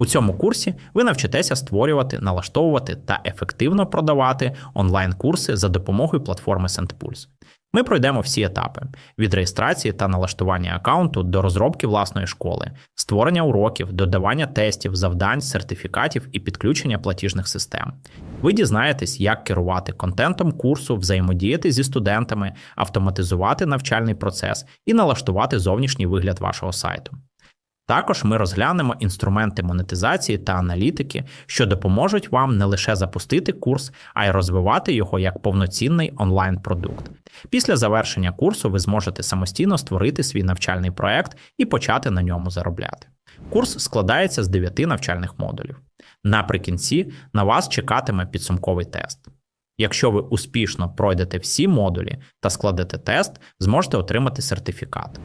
У цьому курсі ви навчитеся створювати, налаштовувати та ефективно продавати онлайн-курси за допомогою платформи SendPulse. Ми пройдемо всі етапи: від реєстрації та налаштування аккаунту до розробки власної школи, створення уроків, додавання тестів, завдань, сертифікатів і підключення платіжних систем. Ви дізнаєтесь, як керувати контентом курсу, взаємодіяти зі студентами, автоматизувати навчальний процес і налаштувати зовнішній вигляд вашого сайту. Також ми розглянемо інструменти монетизації та аналітики, що допоможуть вам не лише запустити курс, а й розвивати його як повноцінний онлайн-продукт. Після завершення курсу ви зможете самостійно створити свій навчальний проект і почати на ньому заробляти. Курс складається з 9 навчальних модулів. Наприкінці на вас чекатиме підсумковий тест. Якщо ви успішно пройдете всі модулі та складете тест, зможете отримати сертифікат.